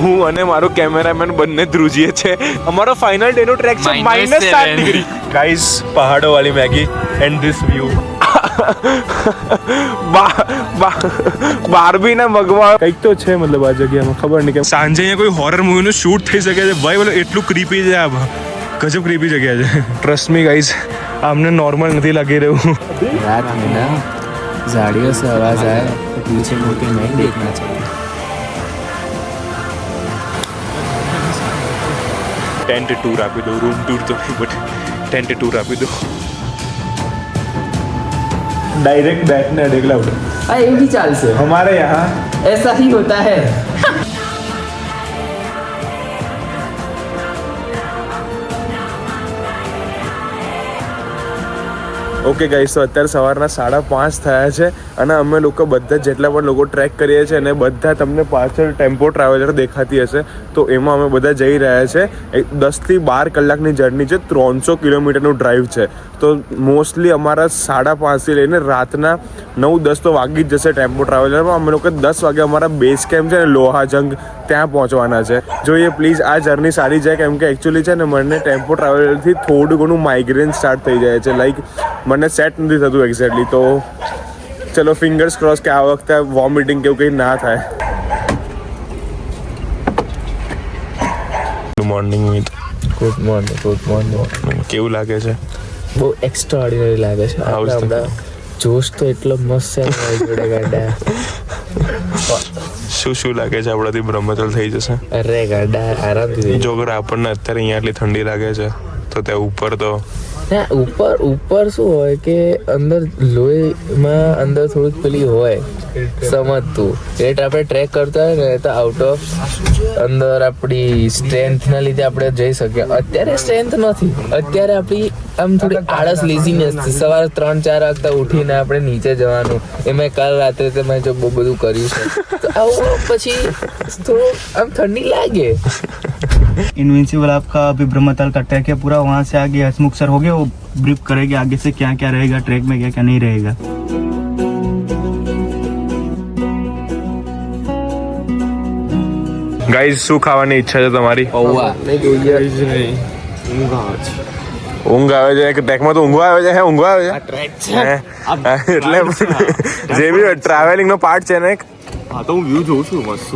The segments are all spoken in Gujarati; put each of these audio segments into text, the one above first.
હું અને મારો કેમેરામેન બંને ધ્રુજીએ છે અમારો ફાઇનલ ડે નો ટ્રેક છે Minus માઇનસ સાત seven. ડિગ્રી ગાઈસ પહાડો વાળી મેગી એન્ડ ધીસ વ્યૂ બારબી ના મગવા કંઈક તો છે મતલબ આ જગ્યામાં ખબર નહીં કે સાંજે અહીંયા કોઈ હોરર મૂવીનું શૂટ થઈ શકે છે ભાઈ બોલો એટલું ક્રીપી છે આ ગજબ ક્રીપી જગ્યા છે ટ્રસ્ટ મી ગાઈસ આમને નોર્મલ નથી લાગી રહ્યું रात में ना झाड़ियों से आवाज आए तो पीछे मुड़ के नहीं देखना चाहिए ટેન્ટ ટૂર આપી દઉં રૂમ ટૂર તો નહીં બટ ટેન્ટ ટૂર આપી દઉં ડાયરેક્ટ બેટ ને અડેગલા ઉઠે હા એ બી ચાલશે હમારે યહાં એસા હી હોતા હૈ ઓકે ગાઈસ તો અત્યારે સવારના સાડા પાંચ થયા છે અને અમે લોકો બધા જેટલા પણ લોકો ટ્રેક કરીએ છીએ અને બધા તમને પાછળ ટેમ્પો ટ્રાવેલર દેખાતી હશે. તો એમાં અમે બધા જઈ રહ્યા છે. દસથી બાર કલાકની જર્ની છે. ત્રણસો કિલોમીટરનું ડ્રાઈવ છે. તો મોસ્ટલી અમારા સાડા પાંચથી લઈને રાતના નવ, દસ તો વાગી જ જશે ટેમ્પો ટ્રાવેલરમાં અમે લોકો દસ વાગે અમારા બેઝ કેમ્પ છે ને લોહાજંગ ત્યાં પહોંચવાના છે. જોઈએ પ્લીઝ આ જર્ની સારી જાય કેમ કે એકચ્યુઅલી છે ને મને ટેમ્પો ટ્રાવેલરથી થોડું ઘણું માઇગ્રેન સ્ટાર્ટ થઈ જાય છે. લાઈક મને સેટ નથી થતું એક્ઝેક્ટલી તો ચલો ફિંગર્સ ક્રોસ કે આ વખતે વોમિટિંગ કેવું કંઈ ના થાય. Morning Meet good morning good morning કેવું લાગે છે? બહુ એક્સ્ટ્રા ઓર્ડિનરી લાગે છે. આપણા હમણાં જોશ તો એટલો મસ્ત છે જોડે ગાડા. શું શું લાગે છે? આપણાથી બ્રહ્મચલ થઈ જશે? અરે ગાડા આરામથી જો અગર આપણને અત્યારે અહીંયા આટલી ઠંડી લાગે છે તો તે ઉપર તો ના ઉપર ઉપર શું હોય કે અંદર લોહીમાં અંદર થોડુંક પેલી હોય. સમજતું રેટ આપણે ટ્રેક કરતા હોય ને તો આઉટ ઓફ અંદર આપણી સ્ટ્રેન્થના લીધે આપણે જઈ શકીએ અત્યારે સ્ટ્રેન્થ નથી અત્યારે આપણી આમ થોડી આળસ લેઝીનેસ છે સવારે ત્રણ ચાર વાગતા ઉઠીને આપણે નીચે જવાનું એમાં કાલ રાત્રે તો મેં જો બહુ બધું કર્યું છે તો આવું પછી થોડું આમ ઠંડી લાગે इनविंसिबल आपका अभी ब्रह्मताल का ट्रैक है पूरा वहाँ से आगे हसमुख सर हो गए वो ब्रीफ करेंगे आगे से क्या क्या रहेगा ट्रैक में क्या क्या नहीं रहेगा ગાઈઝ શું ખાવાની ઈચ્છા છે તમારી? પૌવા. ઊંઘ આવે છે. ટ્રેકમાં તો ઊંઘવા આવે છે? હે ઊંઘવા આવે છે? હે? એટલે જે બી ટ્રાવેલિંગ નો પાર્ટ છે ને હા તો હું વ્યૂ જોઉં છું મસ્ત.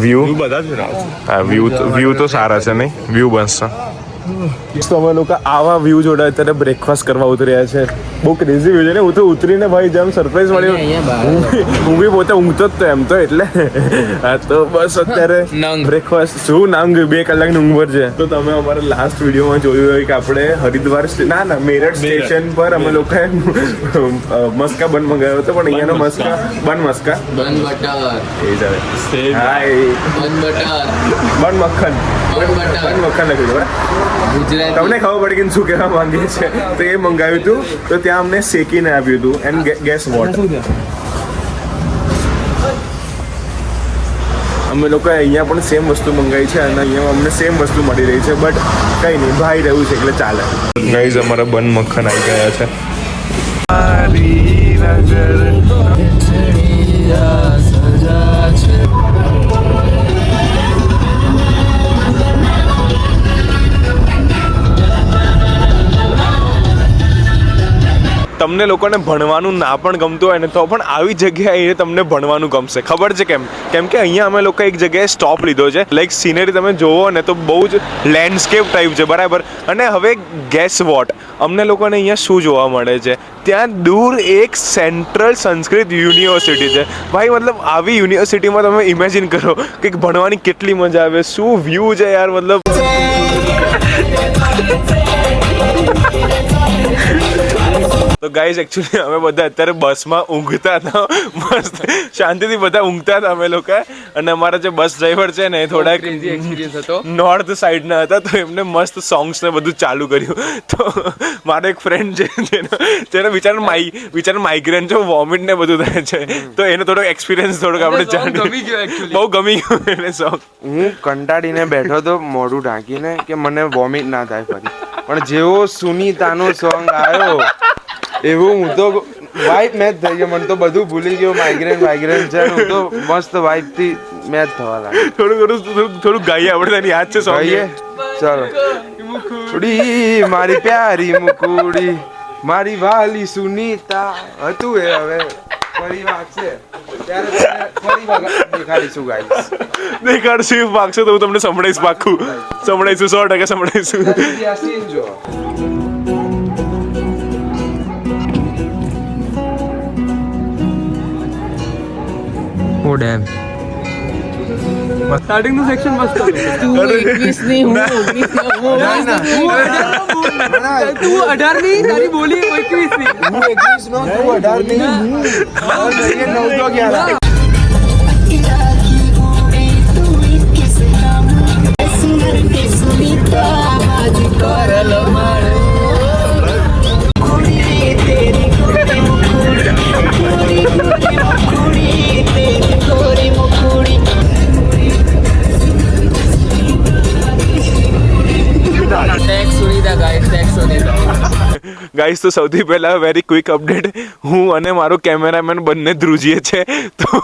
વ્યૂ બધા જ હા વ્યૂ વ્યૂ તો સારા છે નહીં? વ્યૂ બનશે તો અમે લોકો આવા વ્યૂ જોડે અત્યારે બ્રેકફાસ્ટ કરવા ઉતર્યા છે. બહુ ક્રેઝી વ્યૂ છે ને. હું તો ઉતરીને ભાઈ જેમ સરપ્રાઈઝ મળ્યો. હું બી પોતે ઊંઘતો જ તો એમ તો એટલે. હા તો બસ અત્યારે બ્રેકફાસ્ટ શું નાંગ? બે કલાકની ઊંઘ પર છે. તો તમે અમારા લાસ્ટ વિડીયોમાં જોયું હોય કે આપણે હરિદ્વાર ના ના મેરઠ સ્ટેશન પર અમે લોકોએ મસ્કા બન મંગાવ્યો હતો. પણ અહીંયાનો મસ્કા બન મસ્કા. બન બટર. એ જ આવે હાય બન બટર. બન મક્ખન. બન બટર. બન મક્ખન લખ્યું બરાબર? ગુજરાતી. તમને ખબર પડી કે શું કહેવા માંગે છે? તો એ મંગાવ્યું હતું તો ત્યાં અમને શેકીને આપ્યું હતું એન્ડ ગેસ વોટ અમે લોકોએ અહીંયા પણ સેમ વસ્તુ મંગાવી છે અને અહીંયા અમને સેમ વસ્તુ મળી રહી છે. બટ કંઈ નહીં ભાઈ રહ્યું છે એટલે ચાલે. ગાઈઝ અમારા બન મક્ખન આવી ગયા છે. તમને લોકોને ભણવાનું ના પણ ગમતું હોય ને તો પણ આવી જગ્યાએ તમને ભણવાનું ગમશે. ખબર છે કેમ? કેમ કે અહીંયા અમે લોકો એક જગ્યાએ સ્ટોપ લીધો છે. લાઈક સિનરી તમે જોવો ને તો બહુ જ લેન્ડસ્કેપ ટાઈપ છે, બરાબર? અને હવે ગેસ વોટ અમને લોકોને અહીંયા શું જોવા મળે છે? ત્યાં દૂર એક સેન્ટ્રલ સંસ્કૃત યુનિવર્સિટી છે. ભાઈ, મતલબ આવી યુનિવર્સિટીમાં તમે ઇમેજિન કરો કે ભણવાની કેટલી મજા આવે, શું વ્યૂ છે યાર, મતલબ તો ગાઈઝ એકચ્યુઅલી અમે બધા અત્યારે બસમાં ઊંઘતા હતા. મસ્ત. શાંતિથી બધા ઊંઘતા હતા અમે લોકો. અને અમારા જે બસ ડ્રાઈવર છે ને એ થોડાક એક્સપિરિયન્સ હતો. નોર્થ સાઈડના હતા તો એમને મસ્ત સોંગ્સ ને બધું ચાલુ કર્યું. તો મારો એક ફ્રેન્ડ છે જેનો જેનો વિચાર માઈ વિચાર માઇગ્રેન છે વોમિટ ને બધું થાય છે. તો એનો થોડોક એક્સપિરિયન્સ થોડોક આપણે actually. બહુ ગમી ગયું એને સોંગ હું કંટાળીને બેઠો તો મોઢું ઢાંકીને કે મને વોમિટ ના થાય ફરી. પણ જેવો સુનીતાનો સોંગ આવ્યો એવું હું તો વાઇબ મેચ થઈ ગયો. મને તો બધું ભૂલી ગયો. માઇગ્રેન માઇગ્રેન છે હું તો મસ્ત વાઇબથી મેચ થવા લાગ્યો. થોડું થોડું થોડું ગાઈએ આપણે તને યાદ છે સોંગ. ચાલો. મુકુડી મારી પ્યારી મુકુડી મારી વાલી સુનીતા. હતું એ હવે. ફરી વાગશે. ત્યારે તમને ફરી વાર દેખાડીશું ગાઈસ દેખાડશું પાકશે તો હું તમને સંભળાઈશ પાક્કું. સંભળાઈશું સો ટકા સંભળાઈશું. આ સીન જો તું એકવીસની હું ઓગણીસની હું. હું એકવીસ નો તું અઢારની. હું. નવ તો ગયા ટેક્સ ગાઈસ તો સૌથી પહેલા વેરી ક્વિક અપડેટ હું અને મારો કેમેરામેન બંને ધ્રુજીએ છે. તો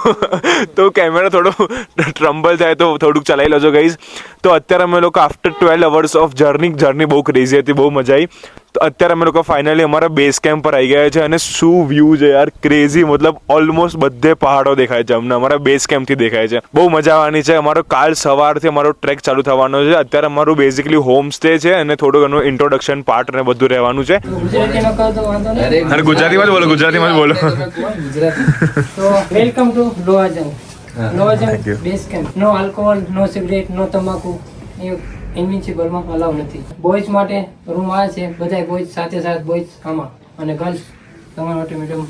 તો કેમેરા થોડો ટ્રમ્બલ થાય તો થોડુંક ચલાવી લેજો ગાઈસ તો અત્યારે અમે લોકો after twelve hours of journey journey બહુ ક્રેઝી હતી, બહુ મજા આવી. તો અત્યારે અમે લોકો ફાઇનલી અમારા બેઝ કેમ્પ પર આવી ગયા છે અને શું વ્યૂ છે યાર? ક્રેઝી મતલબ ઓલમોસ્ટ બધે પહાડો દેખાય છે અમને. અમારા બેઝ કેમ્પથી દેખાય છે. બહુ મજા આવવાની છે. અમારો કાલ સવારથી અમારો ટ્રેક ચાલુ થવાનો છે. અત્યારે અમારું બેઝિકલી હોમ સ્ટે છે અને થોડું ઘણું ઇન્ટ્રોડક્શન પાર્ટ ને બધું રહેવાનું છે. અરે ગુજરાતીમાં જ બોલો ગુજરાતીમાં જ બોલો. Welcome to Lohajung. Lohajung base camp no alcohol no cigarette no તમાકુ. એ ઇન્વિન્સિબલમાં અલાવ નથી. બોયઝ માટે રૂમ આ છે બધા બોયઝ સાથે સાથે બોયઝ આમાં. અને ગર્લ્સ તમારા માટે મેડમ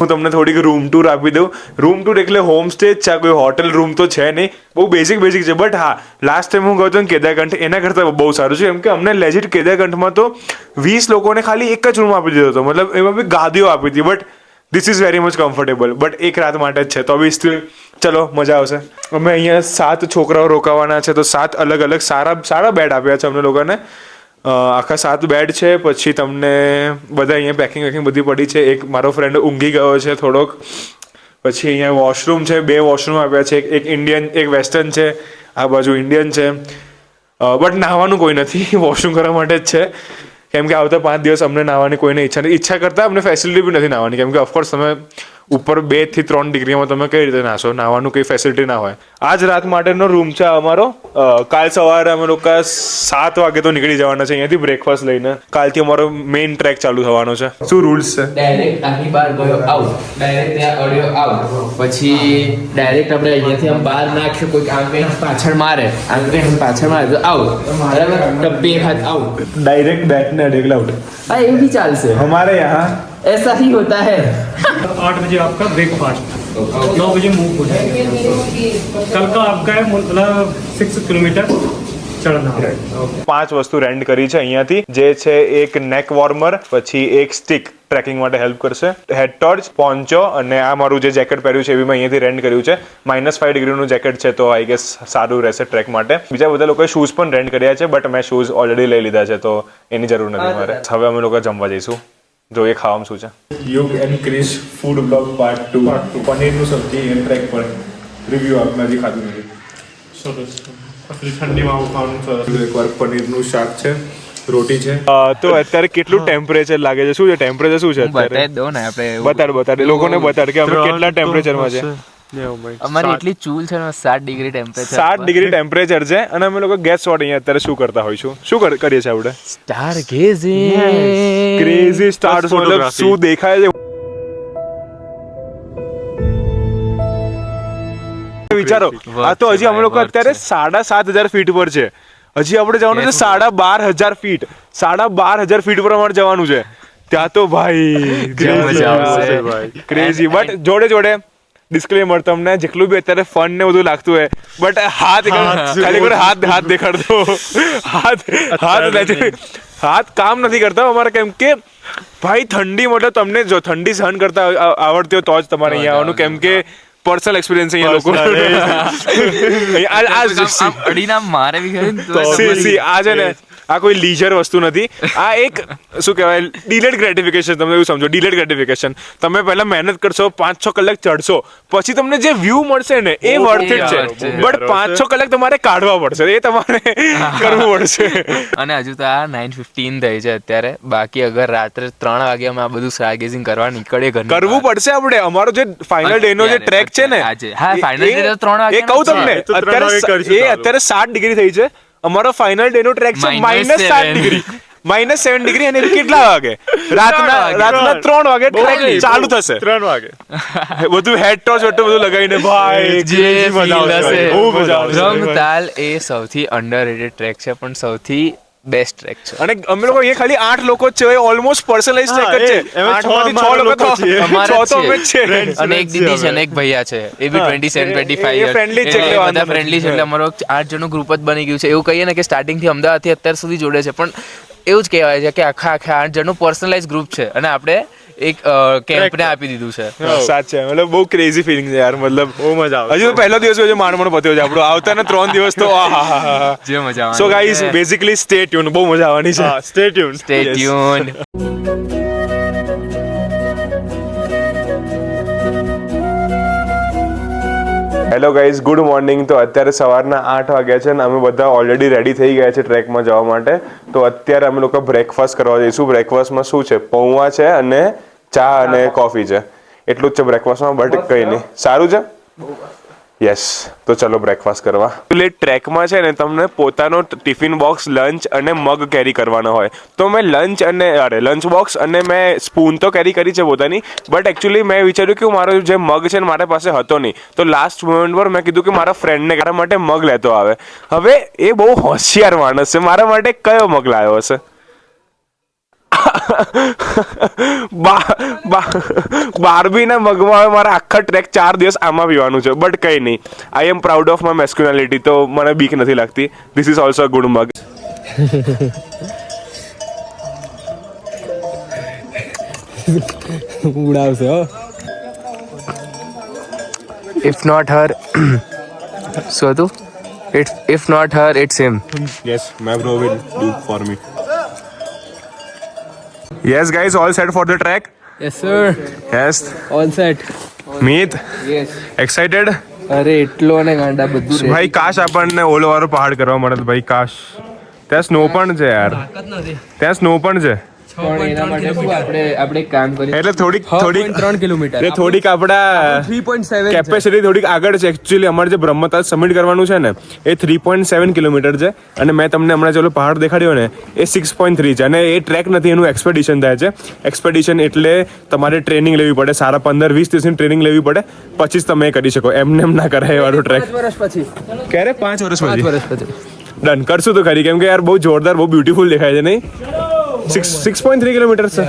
હું તમને થોડીક રૂમ ટૂર આપી દઉં. રૂમ ટૂર એટલે હોમ સ્ટે જ છે, કોઈ હોટેલ રૂમ તો છે નહીં. બહુ બેઝિક બેઝિક છે. બટ હા લાસ્ટ ટાઈમ હું ગયો હતો કેદારકંઠ, એના કરતાં બહુ સારું છે. કેમ કે અમને લેજિટ કેદારકંઠમાં તો વીસ લોકોને ખાલી એક જ રૂમ આપી દીધો હતો. મતલબ એમાં બી ગાદીઓ આપી હતી. But this is very much comfortable but એક રાત માટે જ છે. તો બી સ્ટીલ ચલો, મજા આવશે. અમે અહીંયા સાત છોકરાઓ રોકાવાના છે. તો સાત અલગ અલગ સારા સારા બેડ આપ્યા છે અમને લોકોને. આખા સાત બેડ છે. પછી તમને બધા અહીંયા પેકિંગ વેકિંગ બધી પડી છે. એક મારો ફ્રેન્ડ ઊંઘી ગયો છે થોડોક. પછી અહીંયા વોશરૂમ છે. બે વોશરૂમ આપ્યા છે. એક- ઇન્ડિયન એક વેસ્ટર્ન છે. આ બાજુ ઇન્ડિયન છે. બટ નાહવાનું કોઈ નથી. વોશરૂમ કરવા માટે જ છે. કેમ કે આવતા પાંચ દિવસ અમને નાહવાની કોઈને ઈચ્છા નથી ઈચ્છા કરતાં અમને ફેસિલિટી બી નથી નાહવાની. કેમ કે ઓફકોર્સ તમે ઉપર બેથી ત્રણ ડિગ્રીમાં તમે કઈ રીતે નાશો નાવાનું કઈ ફેસિલિટી ના હોય. આજ રાત માટેનો રૂમ છે અમારો. કાલ સવારે અમે લોકો સાત વાગે તો નીકળી જવાના છે. અહીંયાથી બ્રેકફાસ્ટ લઈને. કાલથી અમારો મેઇન ટ્રેક ચાલુ થવાનો છે. શું રૂલ્સ છે? ડાયરેક્ટ અહીં બહાર ગયો આઉટ ડાયરેક્ટ ત્યાં અડ્યો આઉટ પછી ડાયરેક્ટ આપણે અહીંયાથી આમ બહાર નાખ્યું કોઈ આમ પાછળ મારે. આમ પાછળ મારે તો આઉટ બરાબર? બે હાથ આઉટ ડાયરેક્ટ બેટ ને અડેગલ આઉટ હા એવું બી ચાલશે. અમારે યહાં ऐसा ही होता है आठ बजे आपका ब्रेकफास्ट नौ बजे मूव हो जाएगा कल का आपका है मतलब सिक्स किलोमीटर चढ़ना પાંચ વસ્તુ રેન્ટ કરી છે અહીંયાથી જે છે એક નેક વોર્મર પછી એક સ્ટિક ટ્રેકિંગ માટે હેલ્પ કરશે હેડ ટોર્ચ પોન્ચો અને આ મારું જે જેકેટ પહેર્યું છે એ બી મેં અહીંયાથી રેન્ટ કર્યું છે માઇનસ ફાઈવ ડિગ્રીનું જેકેટ છે તો આઈ ગેસ સારું રહેશે ટ્રેક માટે બીજા બધા લોકોએ શૂઝ પણ રેન્ટ કર્યા છે બટ મેં શૂઝ ઓલરેડી લઈ લીધા છે તો એની જરૂર નથી મારે હવે અમે લોકો જમવા જઈશું જોઈએ ખાવામાં શું છે? Yog and Krish food blog part two પનીરનું સબ્જી એન્ડ ટ્રેક પર રિવ્યુ આપને હજી ખાધું નથી સરસ. ઠંડીમાં આવું ખાવાનું સરસ. એકવાર પનીરનું શાક છે રોટી છે. તો અત્યારે કેટલું ટેમ્પરેચર લાગે છે? શું છે? ટેમ્પરેચર શું છે અત્યારે? દો ને આપણે બતાડ બતાડ. લોકોને બતાડ કે અમે કેટલા ટેમ્પરેચરમાં છે? અમારી એટલી ચૂલ છે સાત ડિગ્રી ટેમ્પરેચર સાત ડિગ્રી ટેમ્પરેચર છે અને અમે લોકો ગેસ વોટ અહીંયા અત્યારે શું કરતા હોઈશું? શું કર- કરીએ છીએ આપણે? સ્ટાર ગેઝિંગ ક્રેઝી સ્ટાર મતલબ શું દેખાય છે? વિચારો આ તો હજી અમે લોકો અત્યારે સાડા સાત હજાર ફીટ પર છે. હજી આપણે જવાનું છે સાડા બાર હજાર ફીટ સાડા બાર હજાર ફીટ પર અમારે જવાનું છે. ત્યાં તો ભાઈ મજા આવશે. ક્રેઝી બટ જોડે જોડે ડિસ્ક્લેમર તમને જેટલું બી અત્યારે ફન ને બધું લાગતું હોય બટ હાથ ખાલી પર હાથ હાથ દેખાડતો. હાથ હાથ હાથ કામ નથી કરતા અમારે કેમ કે ભાઈ ઠંડી મતલબ તમને જો ઠંડી સહન કરતા આવડતી હોય તો જ તમારે અહીંયા આવવાનું. કેમ કે પર્સનલ એક્સપિરિયન્સ અહીંયા લોકો અડીના મારે બી સી સી આ છે ને આ કોઈ લીઝર વસ્તુ નથી. આ એક શું કહેવાય ડીલેટ ગ્રેટિફિકેશન તમે એવું સમજો ડીલેટ ગ્રેટિફિકેશન તમે પહેલા મહેનત કરશો પાંચ છ કલાક ચડશો. પછી તમને જે વ્યૂ મળશે ને એ વર્થ ઇટ છે. બટ પાંચ છ કલાક તમારે કાઢવા પડશે. એ તમારે કરવું પડશે. અને હજુ તો આ નાઇન ફિફ્ટીન થઈ છે અત્યારે. બાકી અગર રાત્રે ત્રણ વાગે અમે આ બધું સ્ટારગેઝિંગ કરવા નીકળીએ ઘર કરવું પડશે આપણે. અમારો જે ફાઇનલ ડે નો જે ટ્રેક છે ને આજે. હા, ફાઇનલ તો ત્રણ વાગે એ કહું તમને અત્યારે એ અત્યારે સાત ડિગ્રી થઈ છે. અમારો ફાઇનલ ડે નો ટ્રેક છે માઇનસ સાત ડિગ્રી માઇનસ સેવન ડિગ્રી અને કેટલા વાગે? રાતના રાતના ત્રણ વાગે ટ્રેક ચાલુ થશે. ત્રણ વાગે. બધું હેડ ટોચ વટો બધું લગાવીને ભાઈ જે મજા આવશે. રમતાલ એ સૌથી અંડરરેટેડ ટ્રેક છે પણ સૌથી બેસ્ટ ટ્રેક છે. અને અમે લોકો અહીંયા ખાલી આઠ લોકો જ છે ઓલમોસ્ટ પર્સનલાઇઝ ટ્રેક જ છે. આઠમાંથી છ લોકો તો અમારા છ તો અમે જ છે અને એક દીદી છે અને એક ભૈયા છે. A B twenty seven twenty five friendly છે, એટલે બધા ફ્રેન્ડલી છે એટલે અમારો આઠ જણનું ગ્રુપ જ બની ગયું છે. એવું કહીએ ને કે સ્ટાર્ટિંગથી અમદાવાદથી અત્યાર સુધી જોડે છે. પણ એવું જ કહેવાય છે કે આખા આખા આઠ જણનું પર્સનલાઇઝ ગ્રુપ છે. અને આપણે એક કેમ્પને આપી દીધું છે. સાચે મતલબ બહુ ક્રેઝી ફિલિંગ છે યાર મતલબ બહુ મજા આવે. હજુ તો પહેલો દિવસ હજુ માંડ માંડ પત્યો છે આપણો. આવતા ને ત્રણ દિવસ તો આહાહાહા. જે મજા so guys basically stay tune બહુ મજા આવવાની છે. Stay tune stay tune hello guys good morning તો અત્યારે સવારના આઠ વાગ્યા છે અને અમે બધા ઓલરેડી રેડી થઈ ગયા છે ટ્રેકમાં જવા માટે. તો અત્યારે અમે લોકો બ્રેકફાસ્ટ કરવા જઈશું. બ્રેકફાસ્ટમાં શું છે? પૌવા છે અને ચા અને કોફી છે. એટલું જ છે બ્રેકફાસ્ટમાં બટ કંઈ નહીં. સારું છે? યસ તો ચલો બ્રેકફાસ્ટ કરવા. એટલે ટ્રેકમાં છે ને તમને પોતાનો ટિફિન બોક્સ લંચ અને મગ કેરી કરવાનો હોય. તો મેં લંચ અને અરે લંચ બોક્સ અને મેં સ્પૂન તો કેરી કરી છે પોતાની બટ એકચ્યુઅલી મેં વિચાર્યું કે મારો જે મગ છે ને મારા પાસે હતો નહીં. તો લાસ્ટ મોમેન્ટ પર મેં કીધું કે મારા ફ્રેન્ડને મારા માટે મગ લેતો આવે. હવે એ બહુ હોશિયાર માણસ છે. મારા માટે કયો મગ લાવ્યો હશે? બારબીના મગમાં મારા આખા ટ્રેક ચાર દિવસ આમાં પીવાનું છે બટ કંઈ નહીં. I am proud of my masculinity તો મને બીક નથી લાગતી. This is also good mug if not her શું હતું? It if not her it's him yes my bro will do for me yes guys, all set for the track Yes, sir. Yes. All set Meet? Yes. Excited અરે એટલો ને ગાંડા બધું ભાઈ કાશ આપણને ઓલો વાળો પહાડ કરવા મળે તો ભાઈ કાશ ત્યાં સ્નો પણ છે યાર ત્યાં સ્નો પણ છે સબમિટ કરવાનું છે ને એ થ્રી પોઈન્ટ સેવન કિલોમીટર છે. અને મેં તમને હમણાં ચલો પહાડ દેખાડ્યો ને એ સિક્સ પોઈન્ટ થ્રી છે. અને એ ટ્રેક નથી એનું એક્સપેડિશન થાય છે. એક્સપેડિશન એટલે તમારે ટ્રેનિંગ લેવી પડે. સારા પંદર વીસ દિવસની ટ્રેનિંગ લેવી પડે. પછી તમે કરી શકો. એમને એમ ના કરાય એ વાળો ટ્રેક વર્ષ પછી. ક્યારે? પાંચ વર્ષ વર્ષ પછી. ડન કરશું તો ખરી. કેમ કે યાર બહુ જોરદાર બહુ બ્યુટીફુલ દેખાય છે નહીં? Six six point three kilometre છે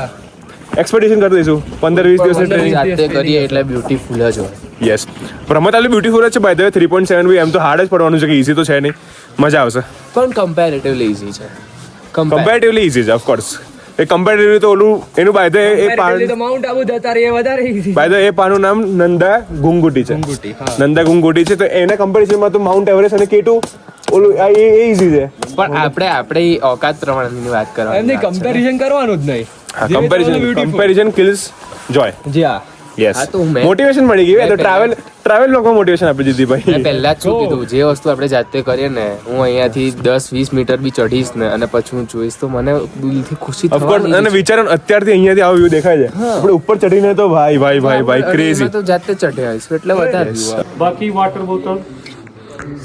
એક્સપેડિશન કરી દઈશું પંદર વીસ દિવસની ટ્રેનિંગ જાતે કરીએ એટલે બ્યુટીફુલ જ હોય. યસ બ્રહ્મતાલી બ્યુટીફુલ જ છે by the three point seven બી એમ તો હાર્ડ જ પડવાનું છે કે ઇઝી તો છે નહીં. મજા આવશે. પણ કમ્પેરેટિવલી ઇઝી છે. કમ્પેરેટિવલી ઇઝી છે ઓફકોર્સ એ કમ્પેરેટિવલી તો ઓલું એનું બાય ધ એ પાન માઉન્ટ આબુ જતા રહે વધારે easy. બાય ધ એ પાનું નામ નંદા ગુંગુટી છે. નંદા ગુંગુટી છે તો એના કમ્પેરિઝનમાં તો માઉન્ટ એવરેસ્ટ અને કેટુ ઓલું આ એ એ છે. પણ આપણે આપણે ઓકાત પ્રમાણેની વાત કરવાની એમને કમ્પેરિઝન કરવાનું જ નહીં. કમ્પેરિઝન કમ્પેરિઝન કિલ્સ જોય જી હા. યસ મોટિવેશન મળી ગયું. તો ટ્રાવેલ ટ્રાવેલ લોકો મોટિવેશન આપી દીધી ભાઈ. પહેલા જ શું કીધું જે વસ્તુ આપણે જાતે કરીએ ને હું અહીંયાથી દસ વીસ મીટર બી ચઢીશ ને અને પછી હું જોઈશ તો મને દિલથી ખુશી ઓફકોર્સ અને વિચારો અત્યારથી અહીંયાથી આવું વ્યૂ દેખાય છે. આપણે ઉપર ચઢીને તો ભાઈ ભાઈ ભાઈ ભાઈ ક્રેઝી તો જાતે ચઢ્યા એટલે વધારે બાકી વોટર બોટલ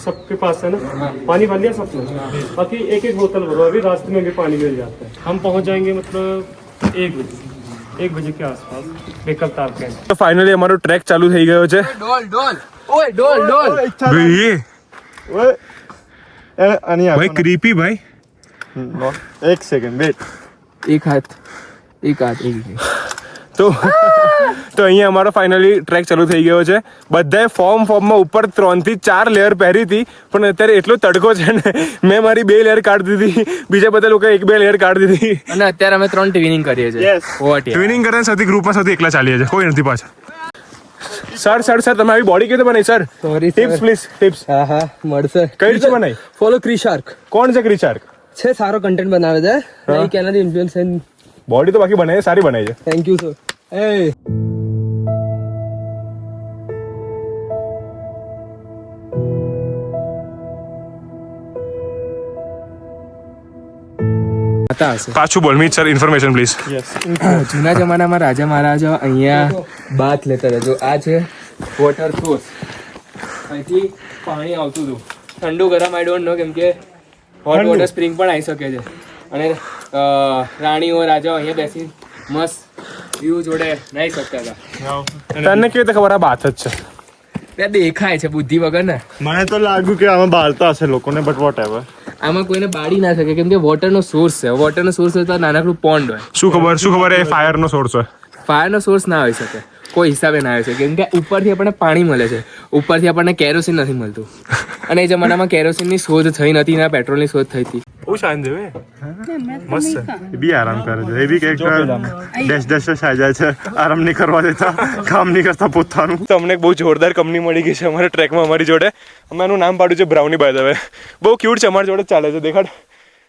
सबके पास है ना पानी भर लिया सबने बाकी एक एक बोतल भरो अभी रास्ते में भी पानी मिल जाता है हम पहुंच जाएंगे मतलब एक बजे एक बजे के आसपास बेकलताल कैंप તો ફાઇનલી અમારો ટ્રેક ચાલુ થઈ ગયો છે ડોલ ડોલ ઓય ડોલ ડોલ ભાઈ આની ભાઈ ક્રીપી ભાઈ એક સેકન્ડ વેટ એક હાથ એક હાથ એક હાથ. તો તો અહીંયા અમારો ફાઇનલી ટ્રેક ચાલુ થઈ ગયો છે. બધાએ ફોર્મ ફોર્મમાં ઉપર ત્રણથી ચાર લેયર પહેરી હતી પણ અત્યારે એટલો તડકો છે ને મેં મારી બે લેયર કાઢી દીધી. બીજા બધા લોકો એક બે લેયર કાઢી દીધી. અને અત્યારે અમે ત્રણ ટ્વિનિંગ કરીએ છીએ. ટ્વિનિંગ કરીને સૌથી ગ્રુપમાં સૌથી એકલા ચાલીએ છીએ. કોઈ નથી પાછળ. સર સર સર તમે આવી બોડી કેવી બનાવી સર ટિપ્સ પ્લીઝ ટિપ્સ હા હા મળશે. કઈ રીતે બનાવી? ફોલો ક્રિશાર્ક કોણ છે ક્રિશાર્ક છે સારો કન્ટેન્ટ બનાવે છે. નહીં કેનાથી ઇન્ફ્લુઅન્સ બોડી તો બાકી બનાવી સારી બનાવી છે. થેન્ક યુ સર એ પાછું બોલ મીત સર ઇન્ફોર્મેશન પ્લીઝ જૂના જમાનામાં રાજા મહારાજા અહીંયા બાથ લેતા હતા. જો આ છે વોટર સોર્સ અહીંથી પાણી આવતું હતું. ઠંડુ ગરમ આઈ ડોન્ટ નો કેમ કે હોટ વોટર સ્પ્રિંગ પણ આવી શકે છે. અને અ, રાણીઓ રાજાઓ અહીંયા બેસી મસ્ત વ્યૂ જોડે નાહી શકતા હતા. તને કેવી રીતે ખબર આ બાથ જ છે? ત્યાં દેખાય છે બુદ્ધિ વગર ને. મને તો લાગ્યું કે આમાં બાળતા હશે લોકોને બટ વોટ એવર આમાં કોઈને બાળી ના શકે કેમ કે વોટરનો સોર્સ છે. વોટરનો સોર્સ હોય તો નાનકડું પોન્ડ હોય. શું ખબર શું ખબર એ ફાયરનો સોર્સ હોય? ફાયરનો સોર્સ ના હોઈ શકે. કોઈ હિસાબે ના આવે છે. કેમ કે ઉપરથી આપણને પાણી મળે છે. ઉપરથી આપણને કેરોસીન નથી મળતું. અને એ જમાનામાં કેરોસીનની શોધ થઈ નથી ના પેટ્રોલની શોધ થઈ હતી. બહુ શાંત છે મસ્ત. એ બી આરામ કરે છે. એ બી કંઈક ડેશ ડેશ જ જાય છે. આરામ નહીં કરવા દેતા. કામ નહીં કરતા પોતાનું. તો અમને એક બહુ જોરદાર કંપની મળી ગઈ છે અમારા ટ્રેકમાં અમારી જોડે. અમે એનું નામ પાડ્યું છે બ્રાઉની બાય હવે બહુ ક્યુટ છે અમારી જોડે જ ચાલે છે. દેખાડ.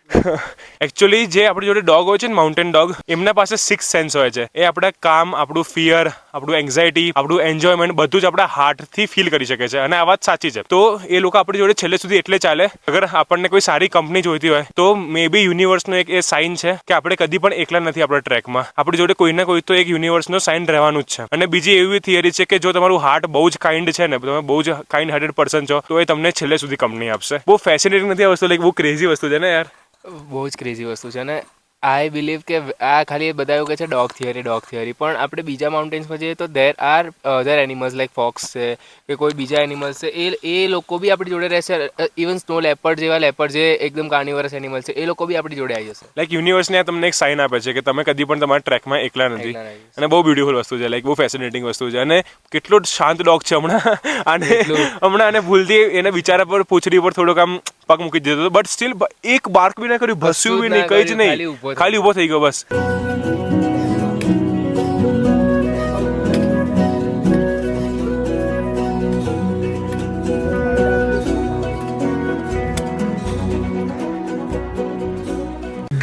એકચ્યુઅલી જે આપણી જોડે ડોગ હોય છે ને માઉન્ટેન ડોગ એમના પાસે સિક્સ સેન્સ હોય છે. એ આપણા કામ, આપણું ફિયર આપણું એન્ઝાયટી આપણું એન્જોયમેન્ટ બધું જ આપણા હાર્ટથી ફીલ કરી શકે છે. અને આ વાત સાચી છે. તો એ લોકો આપણી જોડે છેલ્લે સુધી એટલે ચાલે. અગર આપણને કોઈ સારી કંપની જોઈતી હોય, તો મે બી યુનિવર્સનો એક એ સાઇન છે કે આપણે કદી પણ એકલા નથી આપણા ટ્રેકમાં આપણી જોડે કોઈ ને કોઈ તો એક યુનિવર્સનો સાઇન રહેવાનું જ છે. અને બીજી એવી થિયરી છે કે જો તમારું હાર્ટ બહુ જ કાઇન્ડ છે ને, તમે બહુ જ કાઇન્ડ હાર્ટેડ પર્સન છો, તો એ તમને છેલ્લે સુધી કંપની આપશે. બહુ ફેસિનેટિંગ નથી આ વસ્તુ લાઈક બહુ ક્રેઝી વસ્તુ છે ને યાર. બહુ જ ક્રેઝી વસ્તુ છે અને આઈ બિલીવ કે આ ખાલી બધા એવું કહે છે ડોગ થિયરી ડોગ થિયરી પણ આપણે બીજા માઉન્ટેન્સમાં જઈએ તો there are other animals like fox છે કે કોઈ બીજા એનિમલ્સ છે. એ એ લોકો બી આપણી જોડે રહેશે. ઇવન સ્નો લેપર્ડ જેવા લેપર્ડ જે એકદમ કાર્નિવરસ એનિમલ છે એ લોકો બી આપણી જોડે આવી જશે. લાઈક યુનિવર્સને તમને એક સાઇન આપે છે કે તમે કદી પણ તમારા ટ્રેકમાં એકલા નથી. અને બહુ બ્યુટીફુલ વસ્તુ છે લાઈક બહુ ફેસિનેટિંગ વસ્તુ છે. અને કેટલો શાંત ડોગ છે હમણાં. અને હમણાં અને ભૂલથી એને બિચારા પર પૂછડી પર થોડોક આમ પગ મૂકી દીધો હતો. બટ સ્ટીલ એક બાર્ક બી ના કર્યું ભસ્યું બી નહીં કઈ જ નહીં. ખાલી ઊભો થઈ ગયો બસ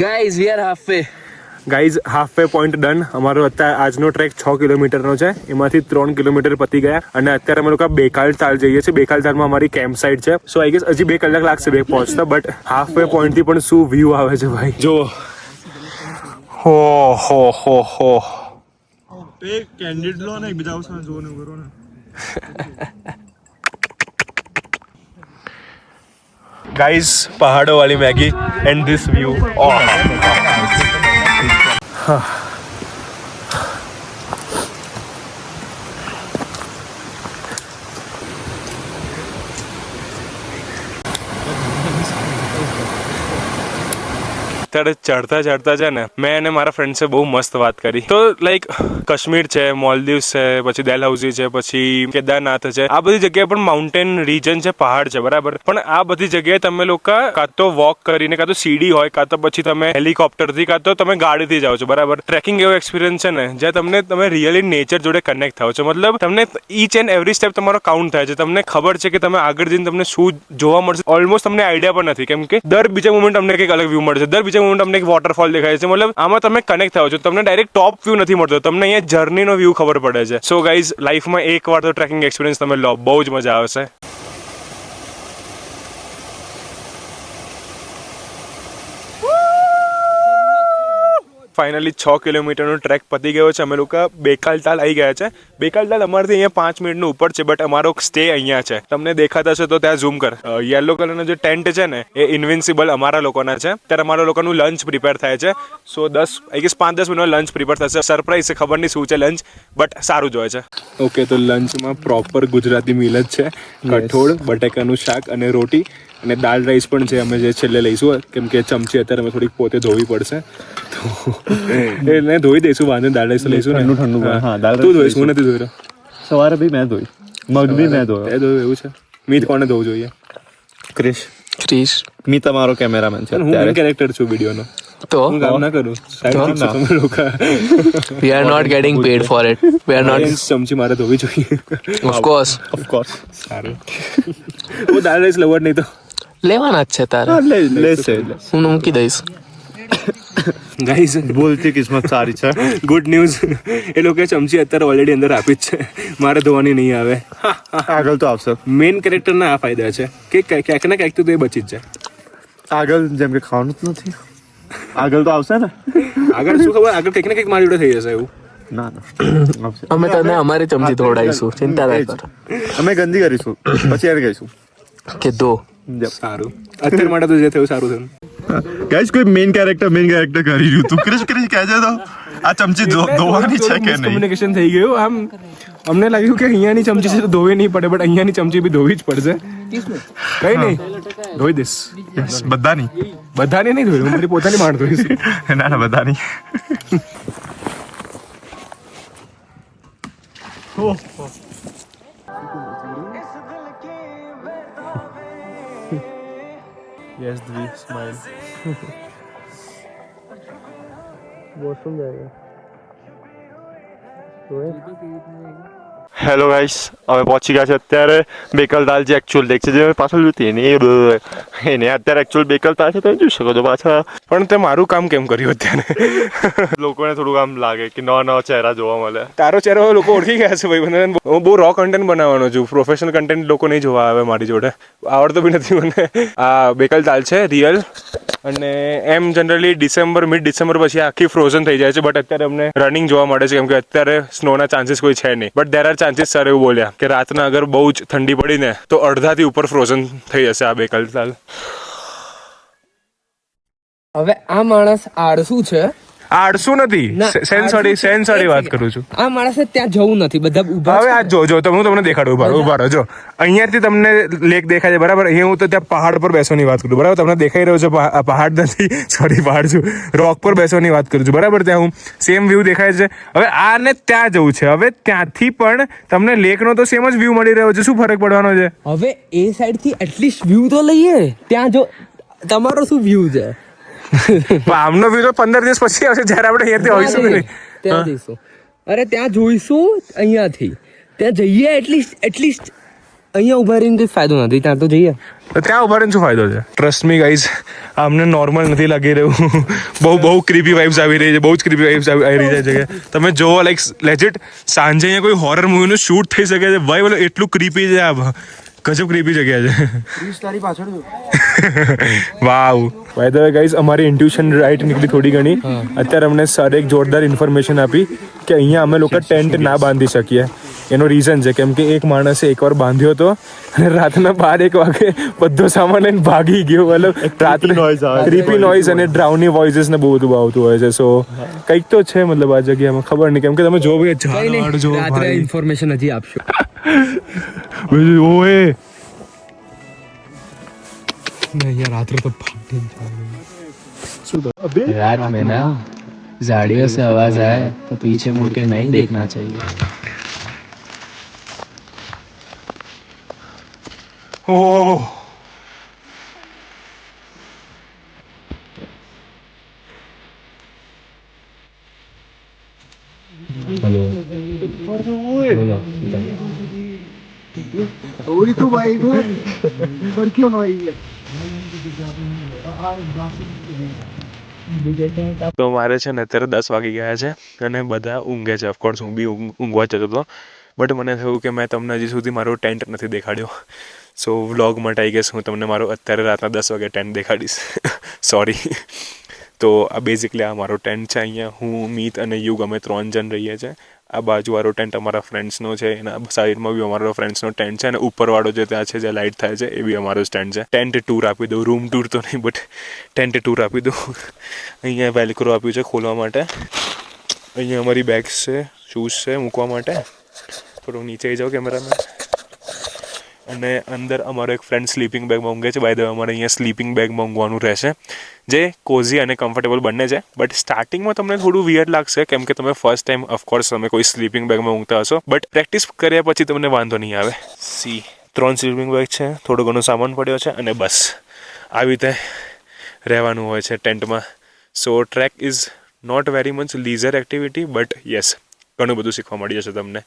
guys we are half way guys half way point done અમારો અત્યારે આજનો ટ્રેક છ કિલોમીટરનો છે. એમાંથી ત્રણ કિલોમીટર પતી ગયા અને અત્યારે અમે લોકો બેકાલ તાલ જઈએ છીએ. બેકાલ તાલમાં અમારી કેમ્પ સાઇટ છે. સો આઈ ગેસ હજી બે કલાક લાગશે બે પહોંચતા બટ હાફ વે પોઈન્ટથી પણ શું વ્યૂ આવે છે ભાઈ? જો હો હો હો હો કેન્ડિડ લો ને એકબીજા સાથે જોવાનું કરો ને ગાઈઝ પહાડો વાળી મેગી એન્ડ ધીસ વ્યૂ અત્યારે ચડતા ચડતા છે ને, મેં અને મારા ફ્રેન્ડ્સે બહુ મસ્ત વાત કરી. તો લાઈક કાશ્મીર છે, મોલદીવ્સ છે, પછી ડેલહાઉસી છે, પછી કેદારનાથ છે, આ બધી જગ્યાએ પણ માઉન્ટેન રીજન છે, પહાડ છે, બરાબર? પણ આ બધી જગ્યાએ તમે લોકો કાં તો વોક કરીને, કાં તો સીડી હોય, કાં તો પછી તમે હેલિકોપ્ટરથી, કાં તો તમે ગાડીથી જાઓ છો, બરાબર? ટ્રેકિંગ એવો એક્સપિરિયન્સ છે ને, જ્યાં તમને, તમે રિયલી નેચર જોડે કનેક્ટ થાવ છો. મતલબ, તમને ઈચ એન્ડ એવરી સ્ટેપ તમારો કાઉન્ટ થાય છે. તમને ખબર છે કે તમે આગળ જઈને તમને શું જોવા મળશે. ઓલમોસ્ટ તમને આઈડિયા પણ નથી. કેમ કે, દર બીજા મુમેન્ટ તમને કંઈક અલગ વ્યૂ મળશે. દર બીજા મોમેન્ટ તમને એક વોટરફોલ દેખાય છે. મતલબ આમાં તમે કનેક્ટ થાવ છો. તમને ડાયરેક્ટ ટોપ વ્યૂ નથી મળતો. તમને અહીંયા જર્નીનો વ્યૂ ખબર પડે છે. સો ગાઈઝ લાઈફમાં એક વાર તો ટ્રેકિંગ એક્સપિરિયન્સ તમે લો. બહુ જ મજા આવશે. ફાઇનલી છ કિલોમીટરનો ટ્રેક પતી ગયો છે. અમે લોકો બેકાલતાલ આવી ગયા છે. બેકાલતાલ અમારથી અહીંયા પાંચ મિનિટનું ઉપર છે બટ અમારો સ્ટે અહીંયા છે. તમને દેખાતા હશે તો ત્યાં ઝૂમ કર. યલો કલરનો જે ટેન્ટ છે ને એ ઇન્વિન્સિબલ અમારા લોકોના છે. ત્યારે અમારા લોકોનું લંચ પ્રિપેર થાય છે. સો દસ આઈ ગેસ પાંચ દસ મિનિટમાં લંચ પ્રિપેર થશે. સરપ્રાઈઝ છે ખબર નહીં શું છે લંચ બટ સારું જ હોય છે. ઓકે તો લંચમાં પ્રોપર ગુજરાતી મિલ જ છે. કઠોળ બટેકાનું શાક અને રોટી. અને દાળ રાઈસ પણ છે અમે જે છેલ્લે લઈશું કેમ કે ચમચી અત્યારે અમે થોડીક પોતે ધોવી પડશે. તો એટલે ધોઈ દઈશું વાંધો નહીં, દાળ રાઈસ લઈશું ને. ઠંડુ ઠંડુ હા. દાળ તું ધોઈશ હું નથી ધોઈ રહ્યો. સવારે બી મેં ધોઈ. મગ બી મેં ધોયો. એ ધોયું એવું છે. મીત કોને ધોવું જોઈએ? ક્રિશ. ક્રિશ. મી તમારો કેમેરામેન છે હું મેન કેરેક્ટર છું વિડીયોનો. તો? હું કામ ના કરું. સાઈડથી તમે લોકો. We are not getting paid for it we are not ચમચી મારે ધોવી જોઈએ. ઓફ કોર્સ ઓફકોર્સ સારું. હું દાળ રાઈસ લવર નહીં તો. લેવાના જ છે તારે. લેશે. હું મૂકી દઈશ. ગાઈઝ બોલતી કિસ્મત સારી છે. ગુડ ન્યૂઝ એ લોકો ચમચી અત્યારે ઓલરેડી અંદર આપી જ છે. મારે ધોવાની નહીં આવે. આગળ તો આવશે મેઇન કેરેક્ટરના આ ફાયદા છે. કે ક્યાંક ને ક્યાંક તો એ બચી જ જાય. આગળ જેમ કે ખાવાનું જ નથી. આગળ તો આવશે ને? આગળ શું ખબર? આગળ કંઈક ને કંઈક મારી જોડે થઈ જશે એવું. ના ના. અમે તને અમારી ચમચી ધોડાઈશું ચિંતા ના કર. અમે ગંદી કરીશું. પછી એને ગઈશું કે દો સારું. અત્યારે માટે તો જે થયું સારું થયું. ગાઈસ કોઈ મેઇન કેરેક્ટર મેઇન કેરેક્ટર કરી રહ્યું તું. ક્રિશ ક્રિશ કહેજે તો આ ચમચી ધોવાની છે કે નહીં? કમ્યુનિકેશન થઈ ગયું. આમ અમને લાગ્યું કે અહીંયાની ચમચી છે તો ધોવી નહીં પડે બટ અહીંયાની ચમચી બી ધોવી જ પડશે. કઈ નહીં. ધોઈ દઈશ. બધાની બધાની. બધાને નહીં ધોઈ મારી પોતાની માણ ધોઈશ ના ના બધાની. Yes, we smile. बहुत सुंदर है। तो હેલો ગાઈસ અમે પહોંચી ગયા છે અત્યારે બેકલ દાલ જે એકચ્યુઅલ દેખ છે જે પાછળ જોતી એને એને અત્યારે એકચ્યુઅલ બેકલ પાસે તમે જોઈ શકો છો પાછા। પણ તે મારું કામ કેમ કર્યું અત્યારે? લોકોને થોડું આમ લાગે કે નવા નવા ચહેરા જોવા મળે. તારો ચહેરો લોકો ઓળખી ગયા છે ભાઈ. મને હું બહુ રો કન્ટેન્ટ બનાવવાનો છું. પ્રોફેશનલ કન્ટેન્ટ લોકો નહીં જોવા આવે મારી જોડે. આવડતો બી નથી મને. આ બેકલ દાલ છે રિયલ અને એમ જનરલી ડિસેમ્બર મિડ ડિસેમ્બર પછી આખી ફ્રોઝન થઈ જાય છે બટ અત્યારે અમને રનિંગ જોવા મળે છે કેમ કે અત્યારે સ્નોના ચાન્સીસ કોઈ છે નહીં. But there are chances sir એવું બોલ્યા કે રાતના અગર બહુ જ ઠંડી પડી ને, તો અડધાથી ઉપર ફ્રોઝન થઈ જશે આ બેકલ દાલ હવે આ માણસ આળસુ છે. આડસું નથી. સેન્સરી. સેન્સરી વાત કરું છું. આ માણસે ત્યાં જવું નથી બધા ઊભા હવે આ જો જો તો હું તમને દેખાડું ઊભા ઊભા રહો જો. અહીંયાથી તમને લેક દેખાય છે બરાબર? અહીંયા હું તો ત્યાં પહાડ પર બેસવાની વાત કરું બરાબર? તમને દેખાઈ રહ્યો છે પહાડ નથી સોરી પહાડ છું. રોક પર બેસવાની વાત કરું છું. બરાબર? ત્યાં હું સેમ વ્યૂ દેખાય છે. હવે આને ત્યાં જવું છે. હવે ત્યાંથી પણ તમને લેકનો તો સેમ જ વ્યૂ મળી રહ્યો છે. શું ફરક પડવાનો છે? હવે એ સાઈડથી એટલીસ્ટ વ્યૂ તો લઈએ. ત્યાં જો તમારો શું વ્યૂ છે? આમનો વિરોધ પંદર દિવસ પછી આવશે જ્યારે આપણે અહીંયાથી હોઈશું નહીં? ત્યાં જઈશું. અરે ત્યાં જોઈશું અહીંયાથી. ત્યાં જઈએ એટલીસ્ટ એટલીસ્ટ અહીંયા ઊભા રહીને કંઈ ફાયદો નથી ત્યાં તો જઈએ. ત્યાં ઊભા રહીને શું ફાયદો છે? ટ્રસ્ટ મી ગાઈઝ આમને નોર્મલ નથી લાગી રહ્યું. બહુ બહુ ક્રીપી વાઇબ્સ આવી રહી છે બહુ જ ક્રીપી વાઇબ્સ આવી રહી છે તમે જોવો લાઈક લેજિટ સાંજે અહીંયા કોઈ હોરર મૂવીનું શૂટ થઈ શકે છે. ભાઈ બોલો એટલું ક્રીપી છે આ. ગજબ ક્રીપી જગ્યા છે. Wow. By the way guys અમારી ઇન્ટ્યુશન રાઈટ નીકળી થોડી ઘણી. અત્યારે અમને સર એક જોરદાર ઇન્ફોર્મેશન આપી કે અહીંયા અમે લોકો ટેન્ટ ના બાંધી શકીએ. એનો રીઝન છે કેમ કે એક માણસે એકવાર બાંધ્યો હતો અને રાતના બાર એક વાગે બધો સામાન લઈને ભાગી ગયો. મતલબ રાત્રે. ક્રીપી નોઈઝ અને ડ્રાઉની વોઇસીસ ને બહુ બધું આવતું હોય છે. સો કંઈક તો છે મતલબ આ જગ્યામાં. ખબર નહીં. કેમ કે તમે જો ભાઈ જો રાત્રે ઇન્ફોર્મેશન હજી આપશો. 왜 오해? यार रात तो भागने अबे रात में ना झाड़ियों से आवाज़ आए तो पीछे मुड़ के नहीं देखना चाहिए। ओह ઓહ તો મારે છે ને અત્યારે દસ વાગી ગયા છે અને બધા ઊંઘે છે. ઓફકોર્સ હું બી ઊંઘ- ઊંઘવા જતો હતો. બટ મને થયું કે મેં તમને હજી સુધી મારો ટેન્ટ નથી દેખાડ્યો. સો વ્લોગ માટે આઈ ગેસ હું તમને મારો અત્યારે રાતના દસ વાગે ટેન્ટ દેખાડીશ. સોરી તો આ બેઝિકલી આ મારો ટેન્ટ છે. અહીંયા હું મીત અને યુગ અમે ત્રણ જણ રહીએ છીએ. આ બાજુવાળો ટેન્ટ અમારા ફ્રેન્ડ્સનો છે, એના સાઈડમાં બી અમારો ફ્રેન્ડ્સનો ટેન્ટ છે અને ઉપરવાળો જે ત્યાં છે, જે લાઇટ થાય છે, એ બી અમારો સ્ટેન્ડ છે. ટેન્ટ ટૂર આપી દઉં રૂમ ટૂર તો નહીં બટ ટેન્ટ ટૂર આપી દઉં. અહીંયા વેલક્રો આપ્યું છે ખોલવા માટે. અહીંયા અમારી બેગ્સ છે શૂઝ છે મૂકવા માટે. થોડું નીચે જાઓ કેમેરામેન અને અંદર અમારો એક ફ્રેન્ડ સ્લીપિંગ બેગ માંગે છે. બાય ધ અમારે અહીંયા સ્લીપિંગ બેગ માંગવાનું રહેશે. જે કોઝી અને કમ્ફર્ટેબલ બંને છે. બટ સ્ટાર્ટિંગમાં તમને થોડું વિયર લાગશે, કેમ કે તમે ફર્સ્ટ ટાઈમ ઓફકોર્સ તમે કોઈ સ્લીપિંગ બેગમાં ઊંઘતા હશો. બટ પ્રેક્ટિસ કર્યા પછી તમને વાંધો નહીં આવે. સી ત્રણ સ્લીપિંગ બેગ છે. થોડો ઘણો સામાન પડ્યો છે અને બસ. આવી રીતે રહેવાનું હોય છે ટેન્ટમાં. So track is not very much leisure activity but yes ઘણું બધું શીખવા મળી જશે તમને.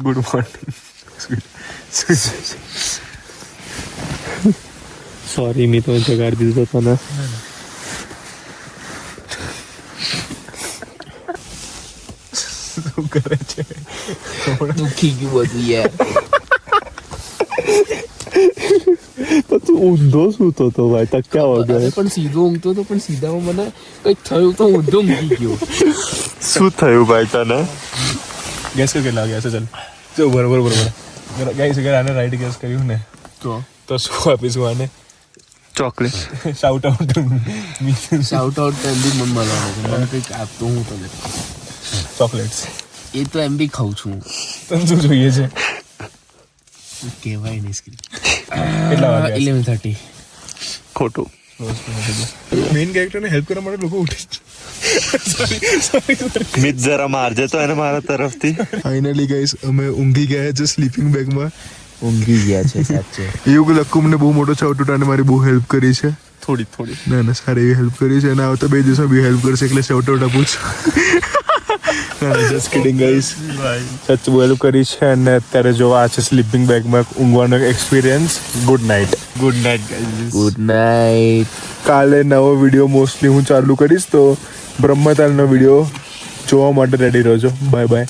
ગુડ મોર્નિંગ સોરી મેં તો જગાડી દીધો તને શું કરે ગયું બધું યાર તું ઊંધો સૂતો તો ભાઈ ટક્યા વગર પણ સીધો ઊંઘતો તો પણ સીધામાં મને કંઈક થયું તો ઊંધો મૂકી ગયો શું થયું ભાઈ તને ગેસ કરી કેટલા વાગ્યા છે ચાલ જો બરોબર બરોબર ગાઈસ અગર આને રાઈટ ગેસ કર્યું ને તો તો શું આપીશું આને chocolate shout out shout out એમ બી મને મળવાનું છે મને કંઈક આપતો હું તને ચોકલેટ્સ એ તો એમ બી ખાઉં છું તને શું જોઈએ છે કહેવાય નહીં સ્ક્રીન કેટલા વાગ્યા ઇલેવન થર્ટી ખોટું મેઇન કેરેક્ટરને હેલ્પ કરવા માટે લોકો ઉઠે મિત જરા મારજે તો એને મારા તરફથી ફાઇનલી ગાઈસ અમે ઊંઘી ગયા છે સ્લીપિંગ બેગમાં ઊંઘી ગયા છે સાચે એવું લક્કુ મને બહુ મોટો છાવટુટાને મારી બહુ હેલ્પ કરી છે થોડી થોડી ના ના સારી એવી હેલ્પ કરી છે અને આવતા બે દિવસમાં બી હેલ્પ કરશે એટલે શાઉટ આઉટ આપું છું ના ના જસ્ટ કિડિંગ ગાઈસ સચ બહુ હેલ્પ કરી છે અને અત્યારે જો આ છે સ્લીપિંગ બેગમાં ઊંઘવાનો experience good night good night good night કાલે નવો વીડિયો મોસ્ટલી હું ચાલુ કરીશ તો બ્રહ્મતાલનો વીડિયો જોવા માટે રેડી રહેજો. Bye bye